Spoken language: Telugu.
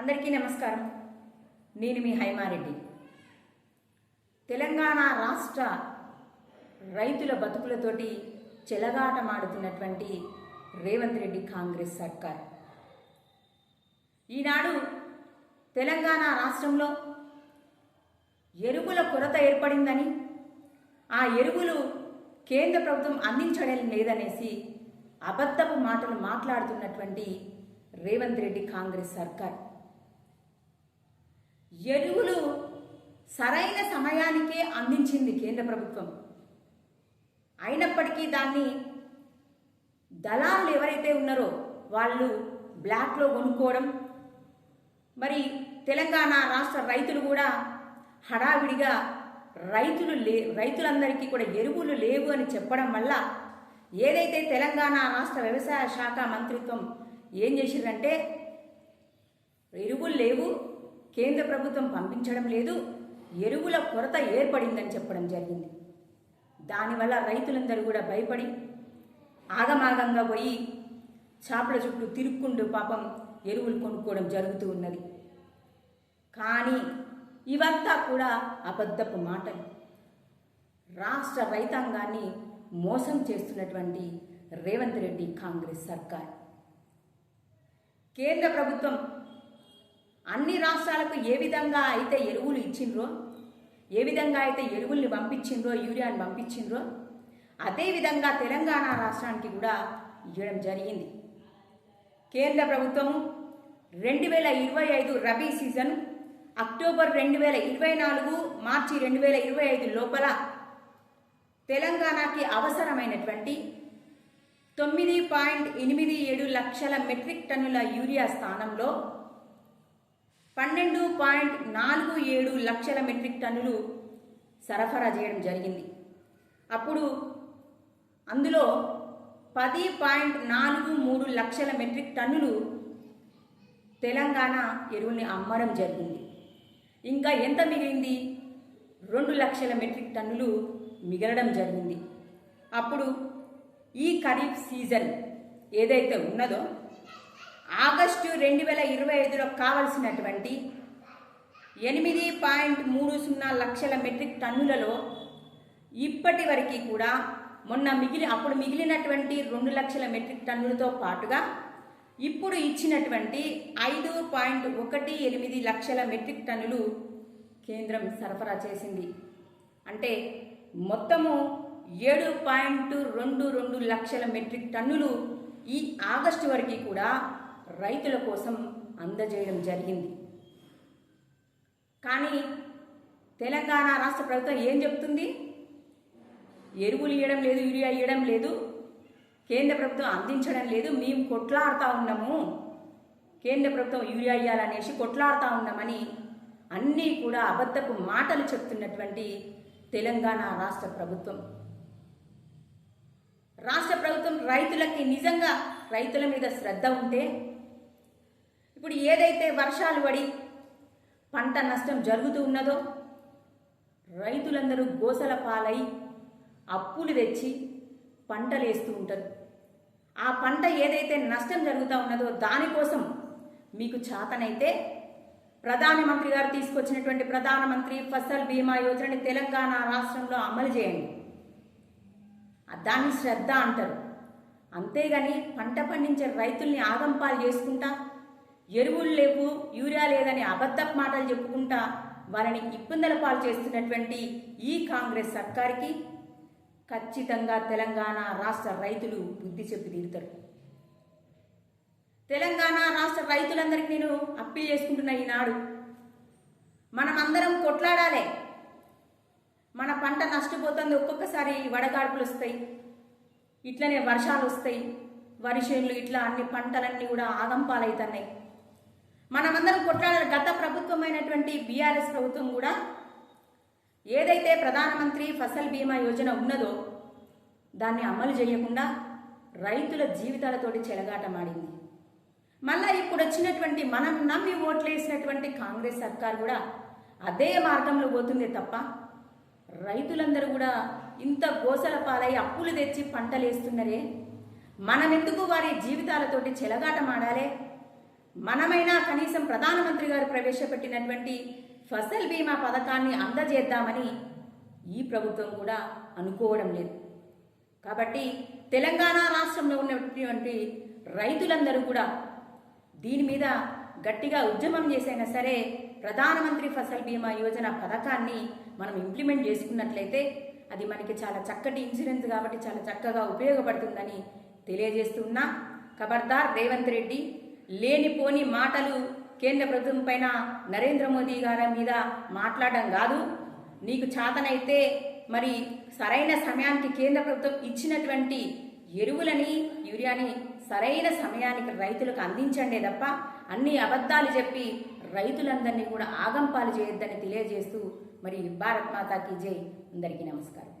అందరికీ నమస్కారం. నేను మీ హైమారెడ్డి. తెలంగాణ రాష్ట్ర రైతుల బతుకులతోటి చెలగాటమాడుతున్నటువంటి రేవంత్ రెడ్డి కాంగ్రెస్ సర్కార్. ఈనాడు తెలంగాణ రాష్ట్రంలో ఎరువుల కొరత ఏర్పడిందని ఆ ఎరువులు కేంద్ర ప్రభుత్వం అందించడం లేదనేసి అబద్ధపు మాటలు మాట్లాడుతున్నటువంటి రేవంత్ రెడ్డి కాంగ్రెస్ సర్కార్. ఎరువులు సరైన సమయానికే అందించింది కేంద్ర ప్రభుత్వం. అయినప్పటికీ దాన్ని దళారులు ఎవరైతే ఉన్నారో వాళ్ళు బ్లాక్లో కొనుక్కోవడం మరి తెలంగాణ రాష్ట్ర రైతులు కూడా హడావిడిగా రైతులు లే రైతులందరికీ కూడా ఎరువులు లేవు అని చెప్పడం వల్ల ఏదైతే తెలంగాణ రాష్ట్ర వ్యవసాయ శాఖ మంత్రిత్వం ఏం చేసిందంటే ఎరువులు లేవు కేంద్ర ప్రభుత్వం పంపించడం లేదు. ఎరువుల కొరత ఏర్పడిందని చెప్పడం జరిగింది. దానివల్ల రైతులందరూ కూడా భయపడి ఆగమాగంగా పోయి చేపల చుట్టూ తిరుక్కుంటూ పాపం ఎరువులు కొనుక్కోవడం జరుగుతూ ఉన్నది. కానీ ఇవంతా కూడా అబద్ధపు మాటలు. రాష్ట్ర రైతాంగాన్ని మోసం చేస్తున్నటువంటి రేవంత్ రెడ్డి కాంగ్రెస్ సర్కార్. కేంద్ర ప్రభుత్వం అన్ని రాష్ట్రాలకు ఏ విధంగా అయితే ఎరువులు ఇచ్చిండ్రో ఏ విధంగా అయితే ఎరువుల్ని పంపించిండ్రో యూరియాని పంపించిండ్రో అదేవిధంగా తెలంగాణ రాష్ట్రానికి కూడా ఇవ్వడం జరిగింది. కేంద్ర ప్రభుత్వం రెండు వేల ఇరవై ఐదు రబీ సీజన్ అక్టోబర్ రెండు వేల ఇరవై నాలుగు మార్చి రెండు వేల ఇరవై ఐదు లోపల తెలంగాణకి అవసరమైనటువంటి తొమ్మిది పాయింట్ ఎనిమిది ఏడు లక్షల మెట్రిక్ టన్నుల యూరియా స్థానంలో పన్నెండు పాయింట్ నాలుగు ఏడు లక్షల మెట్రిక్ టన్నులు సరఫరా చేయడం జరిగింది. అప్పుడు అందులో పది పాయింట్ నాలుగు మూడు లక్షల మెట్రిక్ టన్నులు తెలంగాణ ఎరువుల్ని అమ్మడం జరిగింది. ఇంకా ఎంత మిగిలింది? రెండు లక్షల మెట్రిక్ టన్నులు మిగలడం జరిగింది. అప్పుడు ఈ ఖరీఫ్ సీజన్ ఏదైతే ఉన్నదో ఆగస్టు రెండు వేల ఇరవై ఐదులో కావలసినటువంటి ఎనిమిది పాయింట్ మూడు సున్నా లక్షల మెట్రిక్ టన్నులలో ఇప్పటి వరకు కూడా మొన్న మిగిలి అప్పుడు మిగిలినటువంటి రెండు లక్షల మెట్రిక్ టన్నులతో పాటుగా ఇప్పుడు ఇచ్చినటువంటి ఐదు పాయింట్ ఒకటి ఎనిమిది లక్షల మెట్రిక్ టన్నులు కేంద్రం సరఫరా చేసింది. అంటే మొత్తము ఏడు పాయింట్ రెండు రెండు లక్షల మెట్రిక్ టన్నులు ఈ ఆగస్టు వరకు కూడా రైతుల కోసం అందజేయడం జరిగింది. కానీ తెలంగాణ రాష్ట్ర ప్రభుత్వం ఏం చెప్తుంది? ఎరువులు ఇవ్వడం లేదు యూరియా ఇవ్వడం లేదు కేంద్ర ప్రభుత్వం అందించడం లేదు మేము కొట్లాడుతూ ఉన్నాము. కేంద్ర ప్రభుత్వం యూరియా ఇవ్వాలనేసి కొట్లాడుతూ ఉన్నామని అన్నీ కూడా అబద్ధపు మాటలు చెప్తున్నటువంటి తెలంగాణ రాష్ట్ర ప్రభుత్వం. రాష్ట్ర ప్రభుత్వం రైతులకి నిజంగా రైతుల మీద శ్రద్ధ ఉంటే ఇప్పుడు ఏదైతే వర్షాలు పడి పంట నష్టం జరుగుతూ ఉన్నదో రైతులందరూ గోసల పాలై అప్పులు తెచ్చి పంటలు వేస్తూ ఉంటారు. ఆ పంట ఏదైతే నష్టం జరుగుతూ ఉన్నదో దానికోసం మీకు చాతనైతే ప్రధానమంత్రి గారు తీసుకొచ్చినటువంటి ప్రధానమంత్రి ఫసల్ బీమా యోజనని తెలంగాణ రాష్ట్రంలో అమలు చేయండి. దాన్ని శ్రద్ధ అంటారు. అంతేగాని పంట పండించే రైతుల్ని ఆగంపాలు చేసుకుంటా ఎరువులు లేవు యూరియా లేదని అబద్ధపు మాటలు చెప్పుకుంటా వారిని ఇబ్బందుల పాలు చేస్తున్నటువంటి ఈ కాంగ్రెస్ సర్కార్కి ఖచ్చితంగా తెలంగాణ రాష్ట్ర రైతులు బుద్ధి చెప్పి తీరుతారు. తెలంగాణ రాష్ట్ర రైతులందరికీ నేను అప్పీల్ చేసుకుంటున్నా ఈనాడు మనమందరం కొట్లాడాలి. మన పంట నష్టపోతుంది ఒక్కొక్కసారి వడగాడుపులు వస్తాయి ఇట్లనే వర్షాలు వస్తాయి వరి చేనులు ఇట్లా అన్ని పంటలన్నీ కూడా ఆగంపాలవుతున్నాయి మనమందరం కొట్లాడిన గత ప్రభుత్వమైనటువంటి బీఆర్ఎస్ ప్రభుత్వం కూడా ఏదైతే ప్రధానమంత్రి ఫసల్ బీమా యోజన ఉన్నదో దాన్ని అమలు చేయకుండా రైతుల జీవితాలతోటి చెలగాటమాడింది. మళ్ళా ఇప్పుడు వచ్చినటువంటి మనం నమ్మి ఓట్లేసినటువంటి కాంగ్రెస్ సర్కార్ కూడా అదే మార్గంలో పోతుంది తప్ప రైతులందరూ కూడా ఇంత గోసల పాలై అప్పులు తెచ్చి పంటలేస్తున్నారే? మనమెందుకు మనం ఎందుకు వారి జీవితాలతోటి చెలగాటమాడాలి? మనమైనా కనీసం ప్రధానమంత్రి గారు ప్రవేశపెట్టినటువంటి ఫసల్ బీమా పథకాన్ని అందజేద్దామని ఈ ప్రభుత్వం కూడా అనుకోవడం లేదు. కాబట్టి తెలంగాణ రాష్ట్రంలో ఉన్నటువంటి రైతులందరూ కూడా దీని మీద గట్టిగా ఉద్యమం చేసైనా సరే ప్రధానమంత్రి ఫసల్ బీమా యోజన పథకాన్ని మనం ఇంప్లిమెంట్ చేసుకున్నట్లయితే అది మనకి చాలా చక్కటి ఇన్సూరెన్స్ కాబట్టి చాలా చక్కగా ఉపయోగపడుతుందని తెలియజేస్తున్నా ఖబర్దార్ రేవంత్ రెడ్డి లేనిపోని మాటలు కేంద్ర ప్రభుత్వం పైన నరేంద్ర మోదీ గారి మీద మాట్లాడడం కాదు. నీకు చాతనైతే మరి సరైన సమయానికి కేంద్ర ప్రభుత్వం ఇచ్చినటువంటి ఎరువులని యూరియాని సరైన సమయానికి రైతులకు అందించండే తప్ప అన్ని అబద్ధాలు చెప్పి రైతులందరినీ కూడా ఆగంపాలు చేయొద్దని తెలియజేస్తూ మరి భారత్ మాతాకి జై. అందరికీ నమస్కారం.